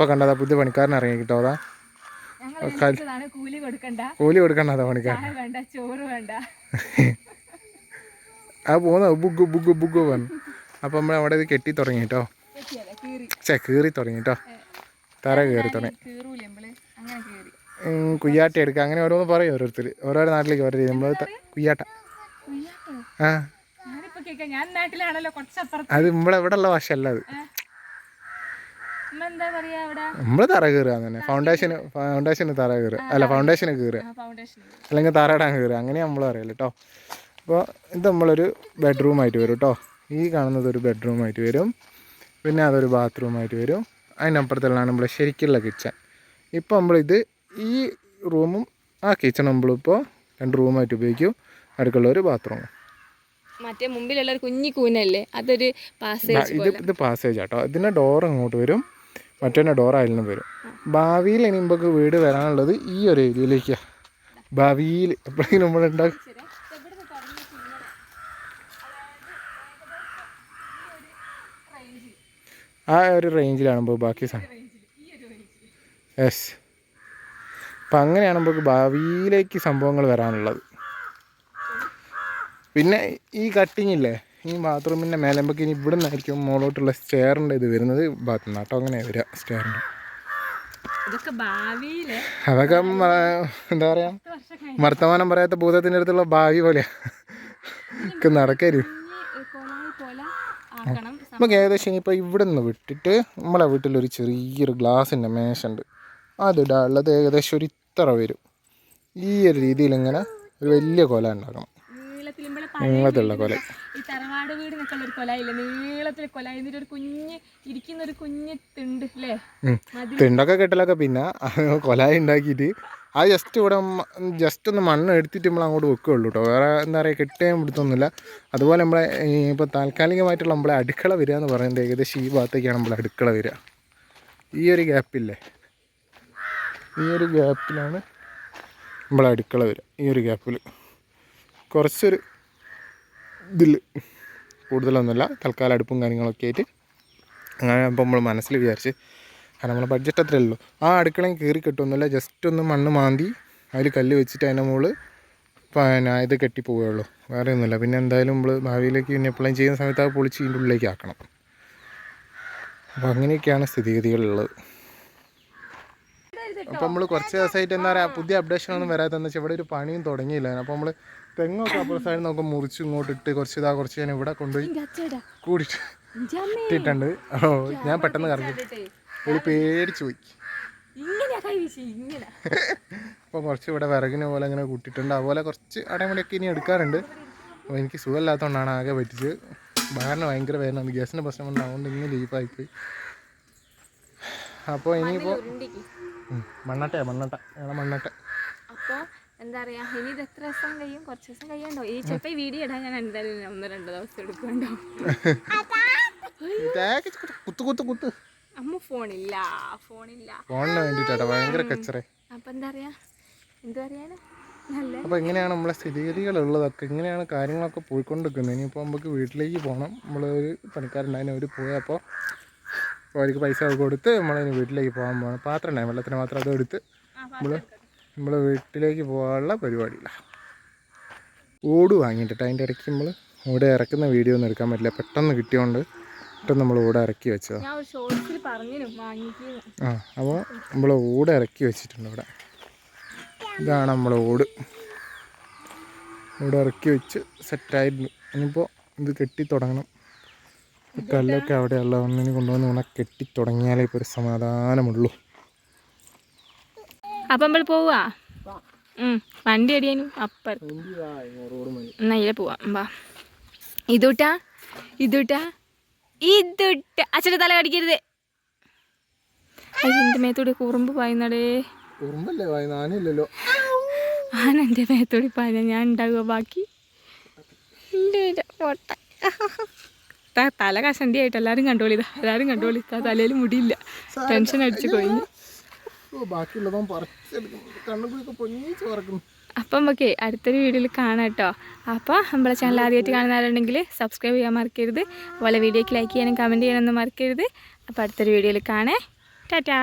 ഇപ്പൊ കണ്ടതാ പുതിയ പണിക്കാരൻ ഇറങ്ങി കിട്ടോ അതാ കൂലി കൊടുക്കണ്ട. കൂലി കൊടുക്കണ്ട അതാ പണിക്കാരൻ. വേണ്ട ചോറ് വേണ്ട. ആ പോന്ന ബുഗ് ബുഗ് ബുഗ് പറഞ്ഞു അപ്പം നമ്മൾ അവിടെ ഇത് കെട്ടി തുടങ്ങി കേട്ടോ ചേ കീറി തുടങ്ങി കേട്ടോ തറ കയറി തുടങ്ങി. കുയ്യാട്ട എടുക്കുക അങ്ങനെ ഓരോന്ന് പറയും ഓരോരുത്തർ ഓരോരോ നാട്ടിലേക്ക് ഓരോ നമ്മൾ കുയ്യാട്ട. ആ. അത് കേൾക്കാം ഞാൻ നാട്ടിലാണല്ലോ കുറച്ചപ്പുറത്ത്. അത് നമ്മളെ ഇവിടെ ഉള്ള ഭാഷയല്ല അത് ഉമ്മ എന്താ പറയാ അവിടെ നമ്മൾ തറ കയറുക തന്നെ ഫൗണ്ടേഷന് ഫൗണ്ടേഷന് തറ കയറുക അല്ല ഫൗണ്ടേഷന് കയറുക ഫൗണ്ടേഷൻ അല്ലെങ്കിൽ തറയിടാൻ കയറുക അങ്ങനെ നമ്മൾ അറിയില്ല കേട്ടോ അപ്പോൾ ഇത് നമ്മളൊരു ബെഡ്റൂം ആയിട്ട് വരും കേട്ടോ ഈ കാണുന്നത് ഒരു ബെഡ്റൂം ആയിട്ട് വരും. പിന്നെ അതൊരു ബാത്റൂം ആയിട്ട് വരും. അതിനപ്പുറത്തുള്ളതാണ് നമ്മൾ ശരിക്കുള്ള കിച്ചൺ ഇപ്പോൾ നമ്മളിത് ഈ റൂമും ആ കിച്ചൺ നമ്മളിപ്പോൾ രണ്ട് റൂമായിട്ട് ഉപയോഗിക്കും. അടുക്കള ഒരു ബാത്റൂം മറ്റേ മുമ്പിലുള്ള ഒരു കുഞ്ഞി കൂനല്ലേ? അതൊരു പാസേജ് ഇത് ഇത് പാസേജ് ആട്ടോ ഇതിന്റെ ഡോർ അങ്ങോട്ട് വരും. മറ്റേ ഡോറായാലും വരും. ഭാവിയിൽ ഇനി നമുക്ക് വീട് വരാനുള്ളത് ഈ ഒരു ഏരിയയിലേക്കാണ് ഭാവിയിൽ എപ്പോഴെങ്കിലും നമ്മളുണ്ടാകും ആ ഒരു റേഞ്ചിലാണ് നമുക്ക് ബാക്കി സാധനം യെസ് അപ്പം അങ്ങനെയാണ് നമുക്ക് ഭാവിയിലേക്ക് സംഭവങ്ങൾ വരാനുള്ളത്. പിന്നെ ഈ കട്ടിങ് ഇല്ലേ? ഈ ബാത്റൂമിന്റെ മേലെ നമുക്ക് ഇനി ഇവിടെ നിന്നായിരിക്കും മുകളോട്ടുള്ള സ്റ്റെയറിന്റെ ഇത് വരുന്നത്. ബാത്റൂം കേട്ടോ അങ്ങനെ വരിക സ്റ്റെയറിന്റെ. അതൊക്കെ എന്താ പറയുക കഴിഞ്ഞ് വർത്തമാനം പറയാത്ത ഭൂതത്തിന്റെ അടുത്തുള്ള ഭാവി പോലെയാണ് ആക്കണം. നമുക്ക് ഏകദേശം ഇനിയിപ്പോൾ ഇവിടെ നിന്ന് വിട്ടിട്ട് നമ്മളെ വീട്ടിലൊരു ചെറിയൊരു ഗ്ലാസിന്റെ മേശുണ്ട് അതിടാനുള്ളത് ഏകദേശം ഒരു ഇത്ര വരും. ഈ ഒരു രീതിയിൽ ഇങ്ങനെ ഒരു വലിയ കൊല ഉണ്ടാക്കണം. നീളത്തിൽ നീളത്തിലുള്ള കൊല. ഈ തറവാട് വീട് നിൽക്കുന്ന ഒരു കൊലായില്ലേ? നീളത്തിൽ കൊല. എന്നിട്ട് ഒരു കുഞ്ഞ് ഇരിക്കുന്ന ഒരു കുഞ്ഞ് തിണ്ട് അല്ലേ. തിണ്ടൊക്കെ കെട്ടലൊക്കെ പിന്നെ കൊലായി ഉണ്ടാക്കിയിട്ട് ആ ജസ്റ്റ് ഇവിടെ ജസ്റ്റ് ഒന്ന് മണ്ണ് എടുത്തിട്ട് നമ്മൾ അങ്ങോട്ട് വെക്കുകയുള്ളൂ കേട്ടോ വേറെ എന്താ പറയുക കെട്ടിയാൻ പിടുത്തൊന്നുമില്ല. അതുപോലെ നമ്മളെ ഇപ്പോൾ താൽക്കാലികമായിട്ടുള്ള നമ്മളെ അടുക്കള വരിക എന്ന് പറയുന്നത് ഏകദേശം ഈ ഭാഗത്തേക്കാണ് നമ്മളെ അടുക്കള വരിക. ഈ ഒരു ഗ്യാപ്പില്ലേ ഈ ഒരു ഗ്യാപ്പിലാണ് നമ്മളെ അടുക്കള വരിക. ഈ ഒരു ഗ്യാപ്പിൽ കുറച്ചൊരു ഇതിൽ കൂടുതലൊന്നുമില്ല തൽക്കാലം അടുപ്പും കാര്യങ്ങളൊക്കെ ആയിട്ട്. അങ്ങനെ അപ്പോൾ നമ്മൾ മനസ്സിൽ വിചാരിച്ച് കാരണം നമ്മളെ ബഡ്ജറ്റ് അത്രയേ ഉള്ളൂ. ആ അടുക്കളയും കയറി കിട്ടുമൊന്നുമില്ല ജസ്റ്റ് ഒന്ന് മണ്ണ് മാന്തി അതിൽ കല്ല് വെച്ചിട്ട് അതിന്റെ മുകളിൽ പിന്നെ ഇത് കെട്ടിപ്പോവുകയുള്ളൂ വേറെ ഒന്നുമില്ല. പിന്നെ എന്തായാലും നമ്മൾ ഭാവിയിലേക്ക് പിന്നെ എപ്പോഴും ചെയ്യുന്ന സമയത്ത് ആ പൊളിച്ച് ഇതിന്റെ ഉള്ളിലേക്ക് ആക്കണം. അപ്പോൾ അങ്ങനെയൊക്കെയാണ് സ്ഥിതിഗതികളുള്ളത് അപ്പോൾ നമ്മൾ കുറച്ച് ദിവസമായിട്ട് എന്താ പറയുക പുതിയ അപ്ഡേഷൻ ഒന്നും വരാത്തതെന്ന് വെച്ചാൽ ഇവിടെ ഒരു പണിയും തുടങ്ങിയില്ല. അപ്പോൾ നമ്മൾ തെങ്ങൊക്കെ സൈഡിൽ നോക്കുമ്പോൾ മുറിച്ച് ഇങ്ങോട്ട് ഇട്ട് കുറച്ച് ഇതാ കുറച്ച് ഞാൻ ഇവിടെ കൊണ്ടുപോയി കൂടിയിട്ട് ഇട്ടിട്ടുണ്ട്. ഓ ഞാൻ പെട്ടെന്ന് കറങ്ങി. ഒരു പേടിച്ചു പോയി. അപ്പൊ അപ്പോൾ കുറച്ച് ഇവിടെ വിറകിന് പോലെ അങ്ങനെ കൂട്ടിയിട്ടുണ്ട്. അതുപോലെ കുറച്ച് അടയമുടിയൊക്കെ ഇനി എടുക്കാറുണ്ട്. അപ്പോൾ എനിക്ക് സുഖമില്ലാത്തതുകൊണ്ടാണ് ആകെ പറ്റിച്ച്. ബാറിന് ഭയങ്കര വേദനയാണ് ഗ്യാസിന്റെ പ്രശ്നം ഉണ്ടാവുകൊണ്ട് ഇങ്ങനെ ലീപ്പായിപ്പോയി അപ്പോൾ ഇനിയിപ്പോൾ ഉരുണ്ടിക്ക്. മണ്ണട്ടയാ മണ്ണട്ട. ഞങ്ങളെ മണ്ണട്ട. അപ്പൊ എന്താ പറയാ ഇനി ഇത് എത്ര ദിവസം കഴിയും? കുറച്ച് ദിവസം കഴിയണ്ടോ ഈ ചെപ്പി ഈ വീഡിയോ ഇടാൻ ഞാൻ എന്തായാലും ഒന്ന് രണ്ട് ദിവസം എടുക്കണ്ടോ കുത്ത് കുത്ത് കുത്ത് അമ്മ ഫോണില്ല ഫോണില്ല. ഫോണിന് വേണ്ടിട്ടാ ഭയങ്കര കച്ചറേ. അപ്പൊ എന്താ പറയാ എന്താ പറയാണ് അപ്പോൾ ഇങ്ങനെയാണ് നമ്മളെ സ്ഥിതിഗതികളുള്ളതൊക്കെ എങ്ങനെയാണ് കാര്യങ്ങളൊക്കെ പോയിക്കൊണ്ടിരിക്കുന്നത്? ഇനിയിപ്പോൾ നമുക്ക് വീട്ടിലേക്ക് പോകണം നമ്മൾ ഒരു പണിക്കാരുണ്ടായിരുന്നു അവർ പോയപ്പോൾ അപ്പോൾ അവർക്ക് പൈസ കൊടുത്ത് നമ്മളിനി വീട്ടിലേക്ക് പോകാൻ പോകണം പാത്രം ഉണ്ടായി വെള്ളത്തിന് മാത്രം അത് എടുത്ത് നമ്മൾ നമ്മൾ വീട്ടിലേക്ക് പോകാനുള്ള പരിപാടിയില്ല. ഓട് വാങ്ങിയിട്ടിട്ട് അതിന്റെ ഇടയ്ക്ക് നമ്മൾ ഓടെ ഇറക്കുന്ന വീഡിയോ ഒന്നും എടുക്കാൻ പറ്റില്ല. പെട്ടെന്ന് കിട്ടിയോണ്ട് പെട്ടെന്ന് നമ്മൾ ഓടെ ഇറക്കി വെച്ചതാണ് ആ അപ്പോൾ നമ്മൾ ഓടെ ഇറക്കി വെച്ചിട്ടുണ്ട് ഇവിടെ. ഇതാണ് നമ്മൾ ഓട്. ഓട് ഇറക്കി വെച്ച് സെറ്റായിരുന്നു ഇനിയിപ്പോൾ ഇത് കെട്ടി തുടങ്ങണം. കല്ലൊക്കെ അവിടെയുള്ള ഒന്നിന് കൊണ്ടുവന്ന് ഉണ കെട്ടി തുടങ്ങിയാലേ ഇപ്പൊ ഒരു സമാധാനമുള്ളൂ. അപ്പൊ നമ്മൾ പോവാ? വണ്ടി അടിയാനും അപ്പം എന്നാ ഇതിലെ പോവാം വാ. ഇതൂട്ടാ ഇതൂട്ടാ ഇതുട്ട. അച്ഛന്റെ തല കടിക്കരുത്. അതിന്റെ മേത്തോടെ കുറുമ്പ് പായുന്നടേ. കുറുമ്പല്ലേ ആനല്ലോ ആനന്റെ എന്റെ മേത്തോടി പായ ഞാൻ ഉണ്ടാകുക ബാക്കി. പൊട്ട. തല കഷണ്ടി ആയിട്ട് എല്ലാവരും കണ്ടോളി എല്ലാരും എല്ലാവരും കണ്ടോളി തലയിൽ മുടിയില്ല. ടെൻഷൻ അടിച്ചു പറക്കുന്നു അപ്പം നമുക്ക് അടുത്തൊരു വീഡിയോയിൽ കാണാം കേട്ടോ. അപ്പോൾ നമ്മളെ ചാനൽ ആദ്യമായിട്ട് കാണുന്നവരുണ്ടെങ്കിൽ സബ്സ്ക്രൈബ് ചെയ്യാൻ മറക്കരുത്. അതുപോലെ വീഡിയോക്ക് ലൈക്ക് ചെയ്യാനും കമന്റ് ചെയ്യാനൊന്നും മറക്കരുത്. അപ്പോൾ അടുത്തൊരു വീഡിയോയിൽ കാണേ. ടാറ്റാ.